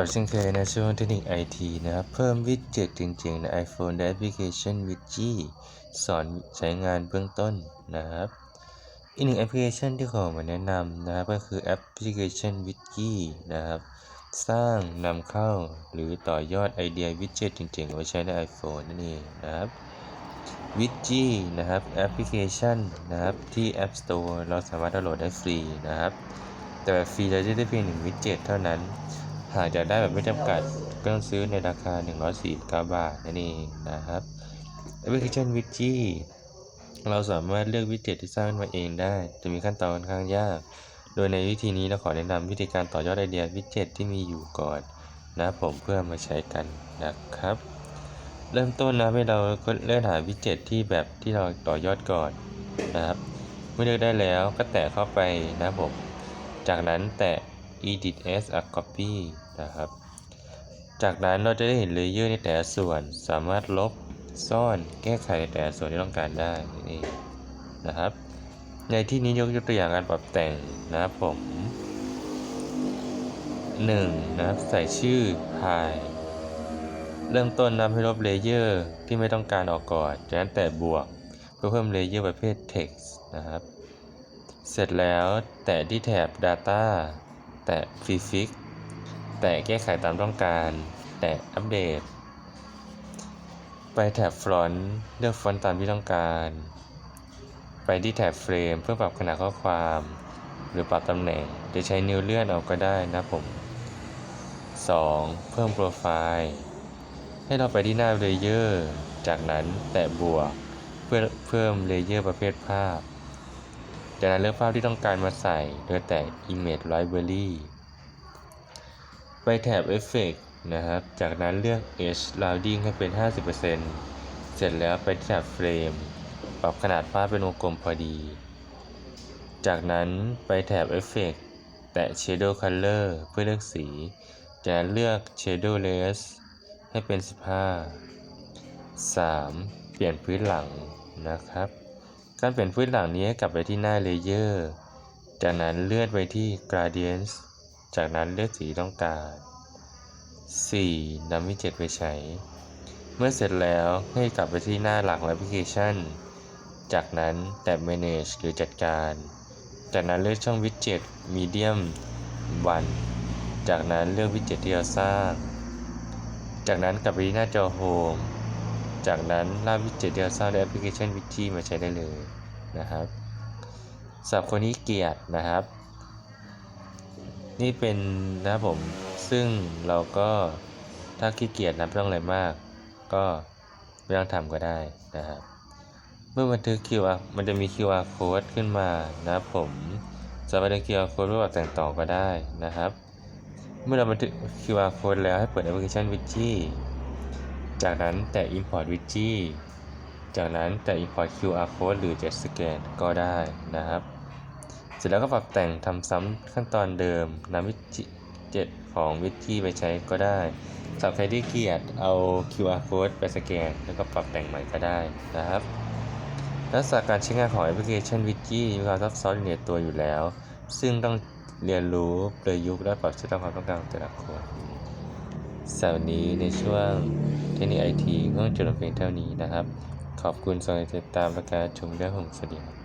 กับเช่นเคยในช่วงเทคนิคไอทีนะครับ เพิ่มวิดเจ็ตจริงๆ ใน iPhone และแอปพลิเคชัน w i d g e สอนใช้งานเบื้องต้นนะครับ อีกหนึ่งแอปพลิเคชันที่ขอมาแนะนำนะครับ ก็คือแอปพลิเคชัน w i d g e นะครับ สร้างนำเข้าหรือต่อยอดไอเดียวิดเจ็ตจริงๆ ไว้ใช้ใน iPhone นั่นเองนะครับ w i d g e นะครับแอปพลิเคชันนะครับที่ App Store เราสามารถดาวน์โหลดได้ฟรีนะครับ แต่ฟรีเราจะได้เพียงหนึ่งวิดเจ็ตเท่านั้น หากจะได้แบบไม่จำกัดก็ต้องซื้อในราคา 149 บาทนั่นเองนะครับแอปพลิเคชันวิจีเราสามารถเลือกวิดเจ็ตที่สร้างมาเองได้จะมีขั้นตอนค่อนข้างยาก โดยในวิธีนี้เราขอแนะนำวิธีการต่อยอดไอเดียวิดเจ็ตที่มีอยู่ก่อนนะผมเพื่อมาใช้กันนะครับ เริ่มต้นนะให้เราก็เลือนหาวิดเจ็ตที่แบบที่เราต่อยอดก่อนนะครับ เมื่อเลือกได้แล้วก็แตะเข้าไปนะผม จากนั้นแตะ edit as a copy นะครับ จากนั้นเราจะได้เห็นเลเยอร์ในแต่ละส่วนสามารถลบซ่อนแก้ไขในแต่ละส่วนที่ต้องการได้นี่นะครับ ในที่นี้ยกตัวอย่างการปรับแต่งนะครับผม 1. นะครับใส่ชื่อ hi เริ่มต้นนำให้ลบเลเยอร์ที่ไม่ต้องการออกก่อน จากนั้นแตะบวกเพื่อเพิ่มเลเยอร์ประเภท text นะครับ เสร็จแล้วแตะที่แถบ data แตะ prefix แตะแก้ไขตามต้องการ แตะอัปเดต ไปแถบ font เลือกฟอนต์ตามที่ต้องการ ไปที่แถบ frame เพื่อปรับขนาดข้อความ หรือปรับตำแหน่งจะใช้นิ้วเลื่อนเอาก็ได้นะผม 2. เพิ่มโปรไฟล์ ให้เราไปที่หน้าเลเยอร์จากนั้นแตะบวก เพื่อเพิ่มเลเยอร์ประเภทภาพ จากนั้นเลือกภาพที่ต้องการมาใส่โดยแตะ Image Library ไปแถบ Effect นะครับ จากนั้นเลือก Edge Rounding ให้เป็น 50%เสร็จแล้วไปแถบ Frame ปรับขนาดภาพเป็นวงกลมพอดี จากนั้นไปแถบ Effect แตะ Shadow Color เพื่อเลือกสี จากนั้นเลือก Shadow Less ให้เป็น 15 3. เปลี่ยนพื้นหลังนะครับ การเปลี่ยนพื้นหลังนี้กลับไปที่หน้าเลเยอร์จากนั้นเลื่อนไปที่ Gradients จากนั้นเลือกสีต้องการ 4. นำวิดเจ็ตไปใช้ เมื่อเสร็จแล้วให้กลับไปที่หน้าหลักของแอปพลิเคชัน จากนั้นแตะ Manage หรือจัดการ จากนั้นเลือกช่องวิดเจ็ต Medium 1จากนั้นเลือกวิดเจ็ตที่เราสร้าง จากนั้นกลับไปที่หน้าจอ Home จากนั้นลากวิดเจ็ตที่เราสร้างในแอปพลิเคชันวิดจี้มาใช้ได้เลยนะครับสำหรับคนที่เกียดนะครับ นี่เป็นนะครับผม ซึ่งเราก็ถ้าขี้เกียจนะไม่ต้องอะไรมาก ก็ไม่ต้องทำก็ได้นะครับ เมื่อบันทึก QR มันจะมี QR code ขึ้นมานะครับผมสามารถดึง QR code เพื่อแต่งต่อก็ได้นะครับ เมื่อเราบันทึก QR code แล้วให้เปิดแอปพลิเคชัน w i d g e จากนั้นแตะ Import w i d g e จากนั้นแตะ Import QR code หรือ Jet Scan ก็ได้นะครับ เสร็จแล้วก็ปรับแต่งทำซ้ำขั้นตอนเดิมนำวิจิเจ็ตของวิธีไปใช้ก็ได้สำหรับใครที่เกียดเอา QR code ไปสแกน แล้วก็ปรับแต่งใหม่ก็ได้นะครับลักษณะการใช้งานของแอปพลิเคชันวิจิมีความซับซ้อนอยู่ในตัวอยู่แล้ว ซึ่งต้องเรียนรู้ประยุกต์และปรับใช้ตามความต้องการของแต่ละคนสำหรับวันนี้ในช่วงเทคนิคไอทีก็จบลงเพียงเท่านี้นะครับ ขอบคุณสำหรับติดตามและการชมด้วยผมสวัสดีครับ